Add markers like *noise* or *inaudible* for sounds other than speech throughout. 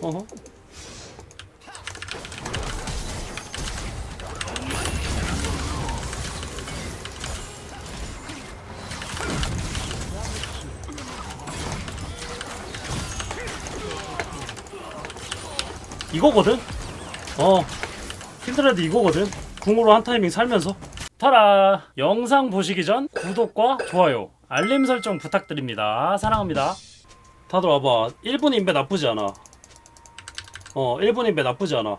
어허. 이거거든? 어. 킨드레드 이거거든? 궁으로 한 타이밍 살면서. 타라! 영상 보시기 전 구독과 좋아요, 알림 설정 부탁드립니다. 사랑합니다. 다들 와봐. 1분 인베 나쁘지 않아. 어, 1분 인베 나쁘지 않아.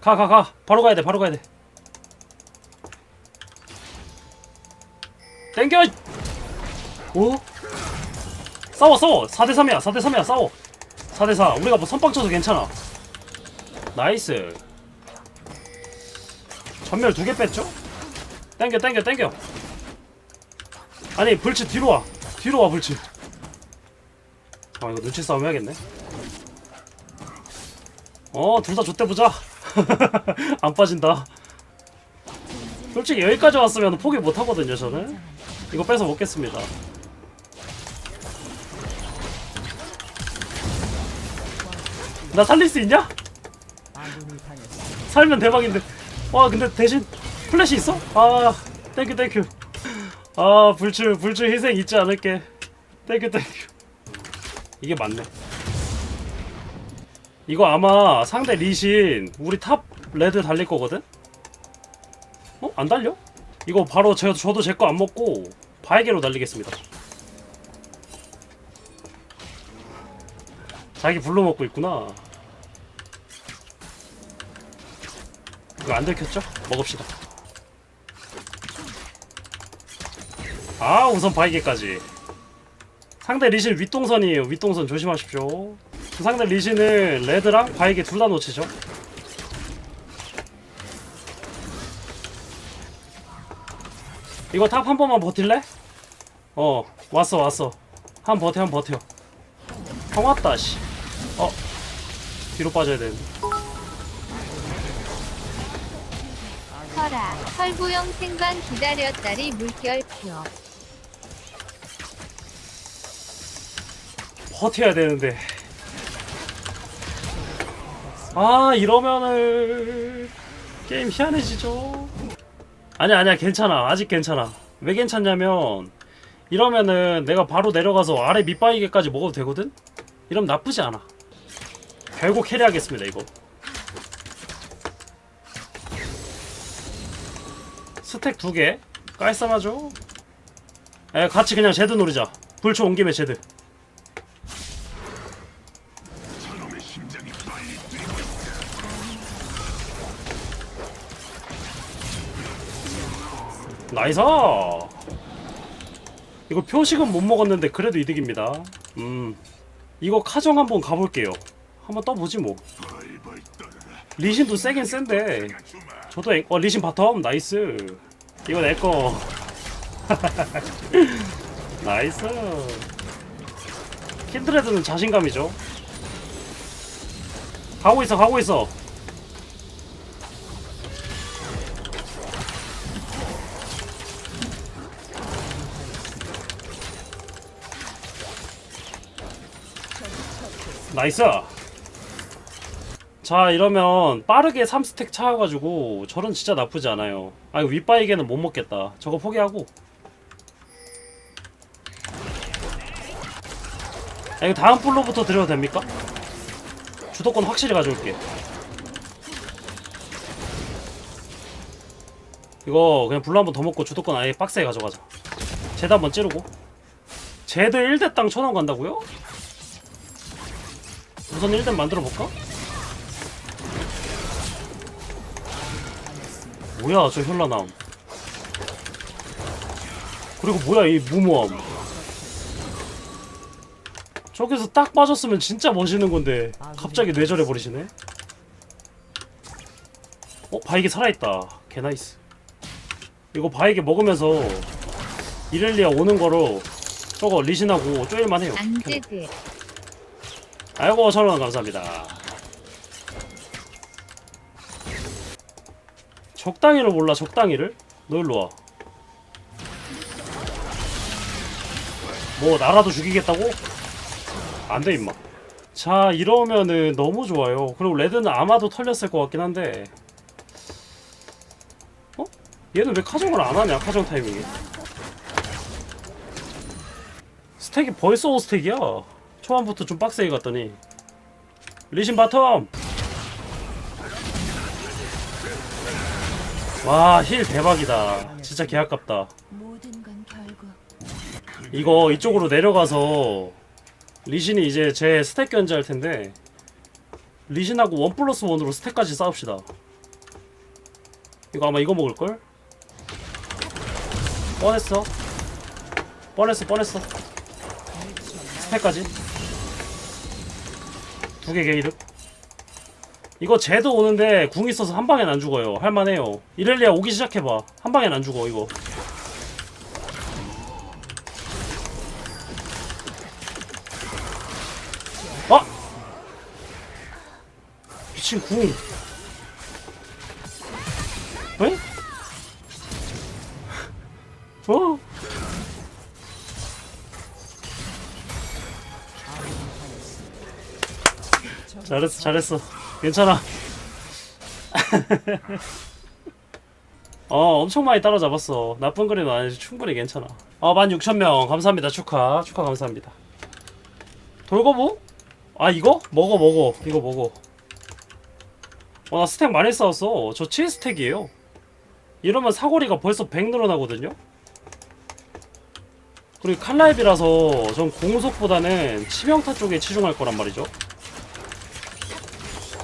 가, 가, 가. 바로 가야 돼, 바로 가야 돼. 땡겨! 오? 싸워, 싸워. 4대3이야, 4대3이야, 싸워. 4대4. 우리가 뭐 선빵 쳐서 괜찮아. 나이스. 전멸 두 개 뺐죠? 땡겨, 땡겨, 땡겨. 아니, 불치 뒤로 와. 뒤로 와, 불치. 아, 이거 눈치 싸움 해야겠네. 어, 둘다 좆대 보자. *laughs* 안 빠진다. 솔직히 여기까지 왔으면 포기 못 하거든요, 저는. 이거 뺏어 먹겠습니다. 나 살릴 수 있냐? 살면 대박인데. 와, 근데 대신 플래시 있어? 아, 땡큐, 땡큐. 아, 불출, 불출 희생 잊지 않을게. 땡큐, 땡큐. 이게 맞네. 이거 아마 상대 리신 우리 탑 레드 달릴 거거든? 어? 안 달려? 이거 바로 제, 저도 제 거 안 먹고 바이게로 달리겠습니다. 자기 불러 먹고 있구나. 이거 안 들켰죠? 먹읍시다. 아 우선 바이게까지. 상대 리신 윗동선이에요. 윗동선 조심하십시오. 그 상대 리신은 레드랑 바이게 둘 다 놓치죠. 이거 탑 한 번만 버틸래? 어 왔어 왔어 한 버텨 한 버텨 형 왔다 씨 어 뒤로 빠져야 되는데 설아, 설구형 생방 기다렸다리 물결표. 버텨야 되는데 아 이러면은 게임 희한해지죠. 아니야 아니야 괜찮아. 아직 괜찮아. 왜 괜찮냐면 이러면은 내가 바로 내려가서 아래 밑바위게까지 먹어도 되거든? 이러면 나쁘지 않아. 결국 캐리하겠습니다 이거. 스택 두개. 깔쌈하죠? 에 같이 그냥 제드 노리자. 불초 온 김에 제드 나이스! 이거 표식은 못 먹었는데 그래도 이득입니다. 음 이거 카정 한번 가볼게요. 한번 떠보지 뭐. 리신도 세긴 센데. 저도 앵- 어 리신 바텀? 나이스. 이거 내꺼 *laughs* 나이스. 킨드레드는 자신감이죠. 가고 있어 가고 있어 나이스. 자 이러면 빠르게 3스택 차가지고 저런 진짜 나쁘지 않아요. 아 이거 윗바이게는 못 먹겠다. 저거 포기하고. 야, 이거 다음 플로부터 드려도 됩니까? 주도권 확실히 가져올게. 이거 그냥 블루 한번 더 먹고 주도권 아예 박스에 가져가자. 제드 한번 찌르고. 제드 1대 땅 천원 간다고요? 우선 1대 만들어 볼까? 뭐야 저 현란함. 그리고 뭐야 이 무모함. 저기서 딱 빠졌으면 진짜 멋있는 건데. 갑자기 뇌절해 버리시네. 어 바이게 살아있다. 개나이스. 이거 바이게 먹으면서 이렐리아 오는 거로 저거 리신하고 쪼일만 해요. 앙제드. 아이고 천원 감사합니다. 적당히를 몰라 적당히를? 너 일로 와. 뭐 나라도 죽이겠다고? 안돼 임마. 자 이러면은 너무 좋아요 그리고 레드는 아마도 털렸을 것 같긴 한데 어? 얘는 왜 카정을 안 하냐 카정 타이밍에 스택이 벌써 5스택이야 초반부터 좀 빡세게 갔더니 리신 바텀 와 힐 대박이다 진짜 개 아깝다 모든 건 결국 이거 이쪽으로 내려가서 리신이 이제 제 스택 견제할 텐데 리신하고 원 플러스 원으로 스택까지 싸웁시다. 이거 아마 이거 먹을걸? 뻔했어. 뻔했어 뻔했어. 스택까지. 두 개 게이득. 이거 쟤도 오는데 궁 있어서 한 방엔 안 죽어요. 할만해요. 이렐리아 오기 시작해봐. 한 방엔 안 죽어 이거. 아! 미친 궁. 잘했어, 잘했어. 괜찮아. *laughs* 어, 엄청 많이 따라잡았어. 나쁜 그림은 아니지. 충분히 괜찮아. 어, 16,000명. 감사합니다. 축하. 축하 감사합니다. 돌거부? 아 이거? 먹어 먹어 이거 먹어 어 나 스택 많이 쌓았어 저 7스택이에요 이러면 사거리가 벌써 100 늘어나거든요 그리고 칼라입이라서 전 공속보다는 치명타 쪽에 치중할 거란 말이죠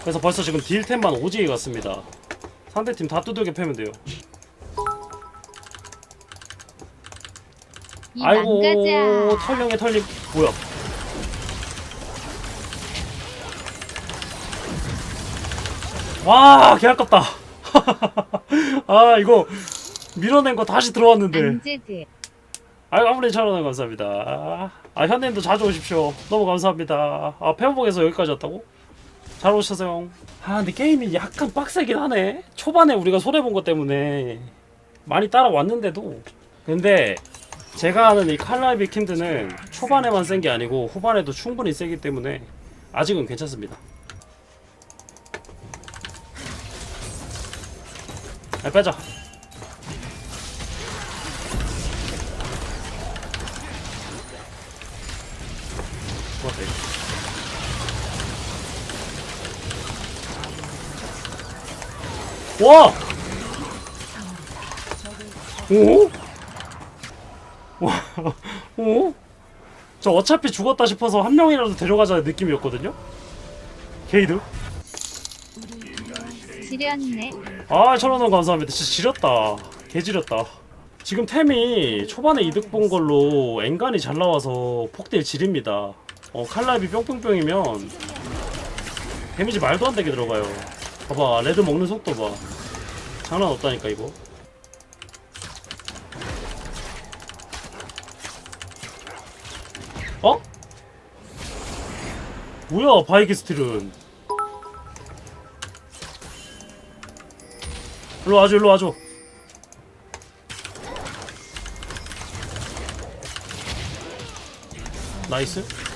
그래서 벌써 지금 딜템만 오지게 갔습니다. 상대팀 다 두들겨 패면 돼요. 이 아이고. 털령의 털림 뭐야? 와 개아깝다. *laughs* 아 이거 밀어낸 거 다시 들어왔는데. 아유 아무리 천원 감사합니다. 아 현님도 자주 오십시오. 너무 감사합니다. 아 페어복에서 여기까지 왔다고? 잘 오셨어요. 아 근데 게임이 약간 빡세긴 하네. 초반에 우리가 손해 본 것 때문에 많이 따라왔는데도. 근데 제가 아는 이 칼라이비 킨드는 초반에만 센 게 아니고 후반에도 충분히 세기 때문에 아직은 괜찮습니다. 아, 빼자 와! 오? 와, 오? 저 어차피 죽었다 싶어서 한 명이라도 데려가자 느낌이었거든요? 게이드? 지렸네. 아, 천원원 감사합니다. 진짜 지렸다. 개 지렸다. 지금 템이 초반에 이득 본 걸로 엔간이 잘 나와서 폭딜 지립니다. 어, 칼라비 뿅뿅뿅이면 데미지 말도 안 되게 들어가요. 봐봐, 레드 먹는 속도 봐. 장난 없다니까, 이거. 어? 뭐야, 바이기 스틸은. 일로 와줘, 일로 와줘. 나이스.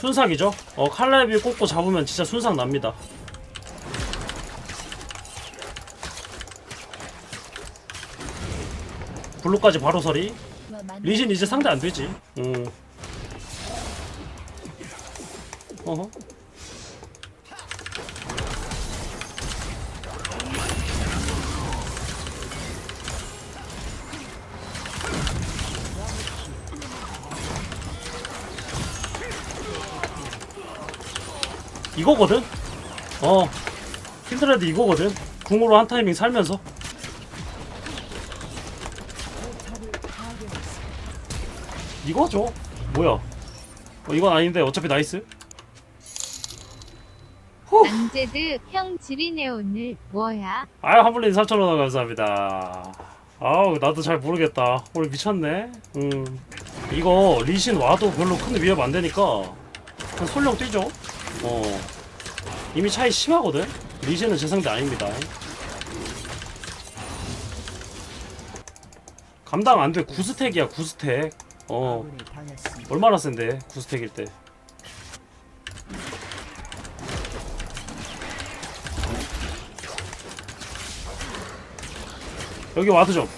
순삭이죠? 어, 칼날비 꽂고 잡으면 진짜 순삭 납니다. 블루까지 바로 서리. 리신 이제 상대 안 되지. 음. 어허. 이거거든? 어. 킨드레드 이거거든? 궁으로 한 타이밍 살면서. 이거죠? 뭐야? 어, 이건 아닌데 어차피 나이스. 안제드 형 지리네 오늘 뭐야? 아유 한블린 3,000원 감사합니다. 아우 나도 잘 모르겠다. 오늘 미쳤네. 음 이거 리신 와도 별로 큰 위협 안 되니까 그냥 솔령 뛰죠. 어 이미 차이 심하거든. 리신은 제 상대 아닙니다. 감당 안 돼. 9스택이야 9스택. 어. 얼마나 센데 구스택일 때 여기 와드 좀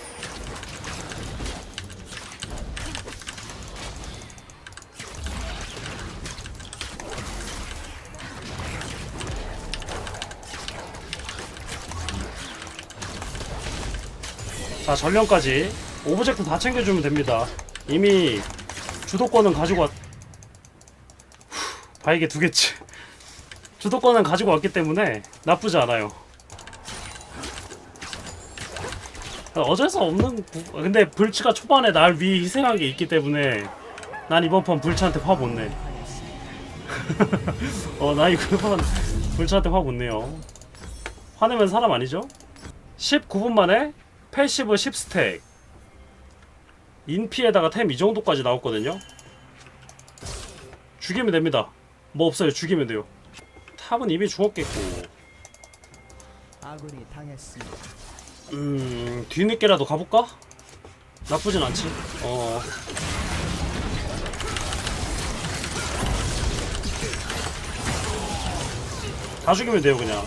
자 전령까지 오브젝트 다 챙겨주면 됩니다 이미 주도권은 가지고 왔 바이게 두 개치 주도권은 가지고 왔기 때문에 나쁘지 않아요 어쩔 수 없는 구- 근데 불치가 초반에 날 위해 희생한 게 있기 때문에 난 이번 판 불치한테 화 못 내. *laughs* 어, 나 이번 판 불치한테 화 못 내요. 화내면 사람 아니죠? 19분 만에 패시브 10스택. 인피에다가 템 이 정도까지 나왔거든요. 죽이면 됩니다. 뭐 없어요. 죽이면 돼요. 탑은 이미 죽었겠고. 아군이 당했습니다. 음 뒤늦게라도 가볼까? 나쁘진 않지. 어. 다 죽이면 돼요 그냥.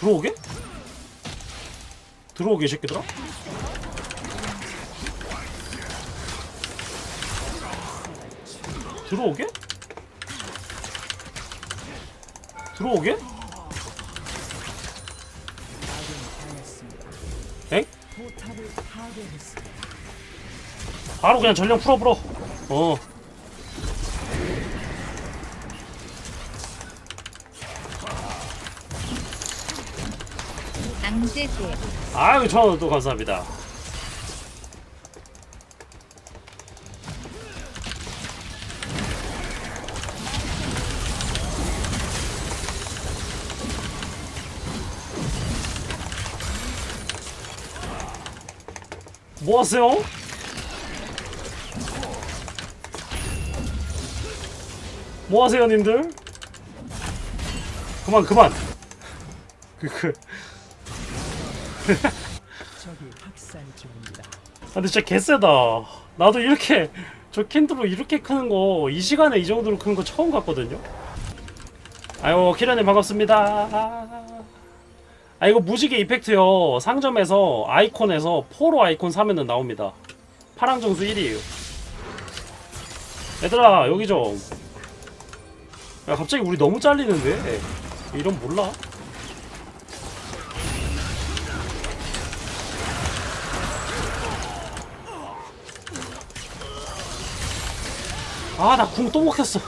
들어오게? 들어오게 이 새끼들아? 들어오게? 들어오게? 엥? 바로 그냥 전령 풀어 풀어. 어. 앙제제 아유 저도 감사합니다. 뭐 하세요? 뭐 하세요, 님들? 그만, 그만. *laughs* 그, 그. 적이 학살 중입니다. 아, 근데 진짜 개쎄다. 나도 이렇게 저 킨드로 이렇게 크는 거 이 시간에 이 정도로 크는 거 처음 봤거든요. 아유 키라님 반갑습니다. 아 이거 무지개 이펙트요. 상점에서 아이콘에서 포로 아이콘 사면은 나옵니다. 파랑 정수 1위에요. 얘들아 여기 좀. 야 갑자기 우리 너무 잘리는데. 이런 몰라? 아 나 궁 또 먹혔어.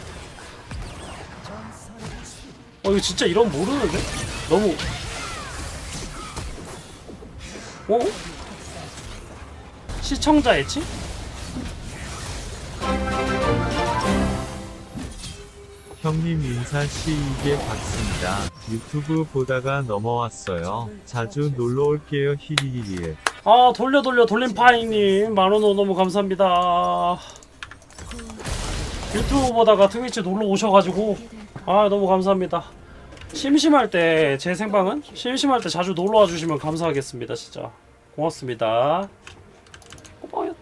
어 이거 진짜 이런 모르는데? 너무 어? 시청자 애칭? 형님 인사 시 이게 박습니다. 유튜브 보다가 넘어왔어요. 자주 놀러 올게요. 히히히히. 아 돌려 돌려 돌림파이님 만원 너무 감사합니다. 유튜브 보다가 트위치 놀러 오셔가지고 아 너무 감사합니다. 심심할 때 제 생방은 심심할 때 자주 놀러 와주시면 감사하겠습니다 진짜 고맙습니다. 고마워요.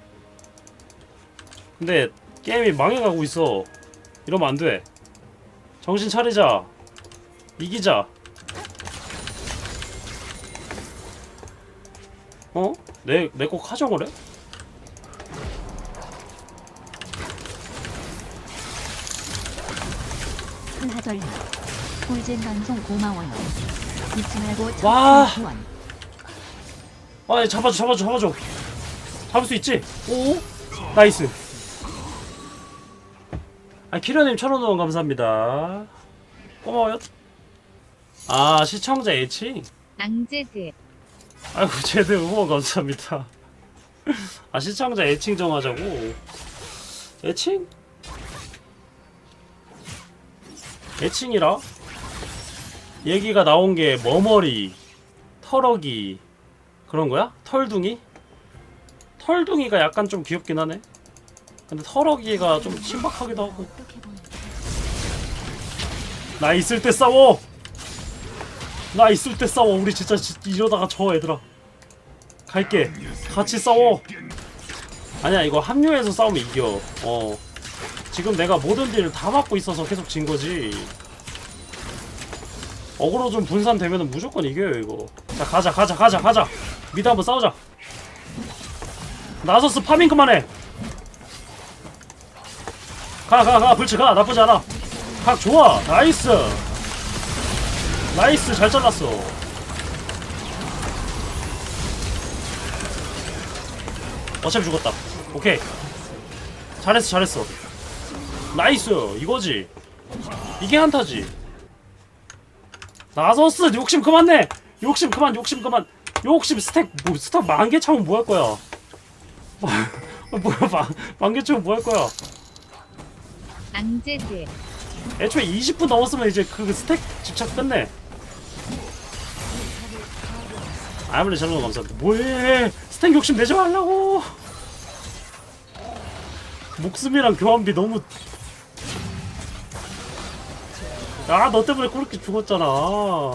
근데 게임이 망해가고 있어. 이러면 안 돼. 정신 차리자. 이기자. 어? 내, 내거 가져오 래? 하덜 꿀잼 방송 고마워요. 잊지 말고 와. 참 후원. 아, 잡아줘, 잡아줘, 잡아줘. 잡을 수 있지? 오? 나이스. 아, 키려님 천원 후원 감사합니다. 고마워요. 아, 시청자 애칭? 앙제제 아이고, 쟤들 후원 감사합니다. 아, 시청자 애칭 정하자고. 애칭? 애칭이라? 얘기가 나온 게 머머리, 털어기, 그런 거야? 털둥이? 털둥이가 약간 좀 귀엽긴 하네. 근데 털어기가 좀 신박하기도 하고. 나 있을 때 싸워 나 있을 때 싸워 우리 진짜 지- 이러다가 져 얘들아 갈게 같이 싸워 아니야 이거 합류해서 싸우면 이겨 어 지금 내가 모든 딜을 다 막고 있어서 계속 진 거지. 어그로 좀 분산되면 무조건 이겨요 이거. 자 가자 가자 가자 가자. 미드 한번 싸우자. 나서스 파밍 그만해. 가 가가 불치 가. 나쁘지 않아. 각 좋아. 나이스. 나이스. 잘 잘랐어. 어차피 죽었다. 오케이. 잘했어 잘했어 나이스 이거지 이게 한타지 나서스 욕심 그만 내 욕심 그만 욕심 그만 욕심 스택 뭐 스택 만개 차면 뭐 할 거야 *laughs* 뭐야 만, 만개 차면 뭐 할 거야 앙제드 애초에 20분 넘었으면 이제 그 스택 집착 끝내. 아무리 거 감사합니다. 뭐해? 스택 욕심 내지 말라고. 목숨이랑 교환비 너무. 아, 너 때문에 그렇게 죽었잖아. 너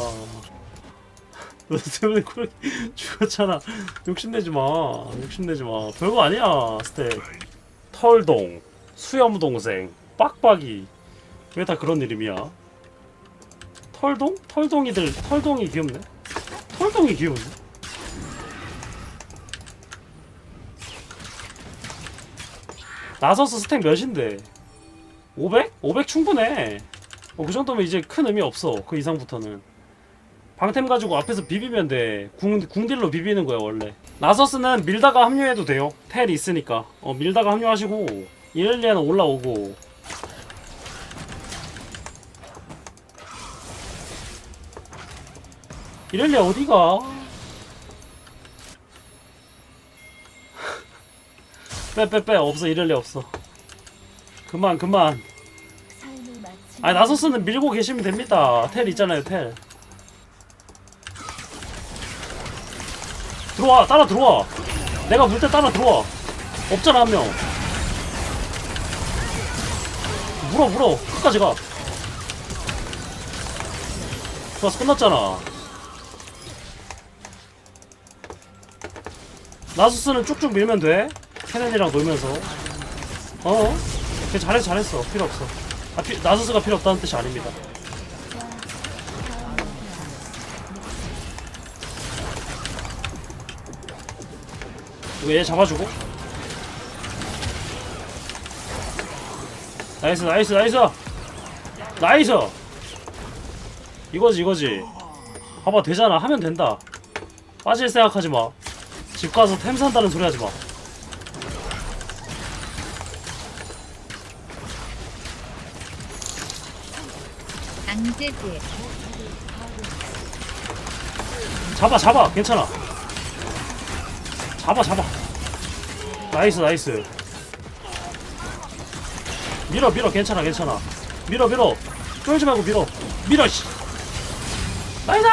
때문에 그렇게 *laughs* 죽었잖아. 욕심내지 마. 욕심내지 마. 별거 아니야, 스택. 털동, 수염 동생, 빡빡이. 왜 다 그런 이름이야? 털동? 털동이들 털동이 귀엽네. 털동이 귀여운데. 나서스 스택 몇인데? 500? 500 충분해. 어, 그 정도면 이제 큰 의미 없어. 그 이상부터는. 방템 가지고 앞에서 비비면 돼. 궁, 궁딜로 비비는 거야, 원래. 나서스는 밀다가 합류해도 돼요. 텔이 있으니까. 어, 밀다가 합류하시고, 이렐리아는 올라오고, 이럴리 어디가? *laughs* 빼빼빼 없어 이럴리 없어. 그만 그만. 아니 나서스는 밀고 계시면 됩니다. 텔 있잖아요 텔. 들어와 따라 들어와. 내가 물 때 따라 들어와. 없잖아 한 명. 물어 물어 끝까지 가. 좋았어 끝났잖아. 나수스는 쭉쭉 밀면 돼. 케넨이랑 놀면서. 어? 걔 잘했어 잘했어 필요 없어. 아, 피, 나수스가 필요 없다는 뜻이 아닙니다. 얘 잡아주고. 나이스 나이스 나이스 나이스 이거지 이거지 봐봐 되잖아 하면 된다 빠질 생각하지 마. 집 가서 템 산다는 소리 하지 마. 앙제드 잡아 잡아 괜찮아. 잡아 잡아. 나이스 나이스. 밀어 밀어 괜찮아 괜찮아. 밀어 밀어. 쫄지 말고 밀어. 밀어 씨. 나이스.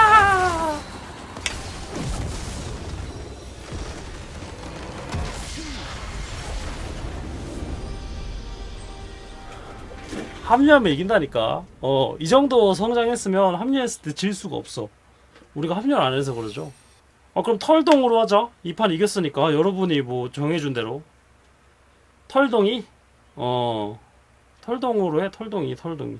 합류하면 이긴다니까. 어, 이 정도 성장했으면 합류했을 때 질 수가 없어. 우리가 합류를 안 해서 그러죠. 어, 그럼 털동으로 하자. 이 판 이겼으니까 여러분이 뭐 정해준 대로. 털동이? 어, 털동으로 해, 털동이, 털동이.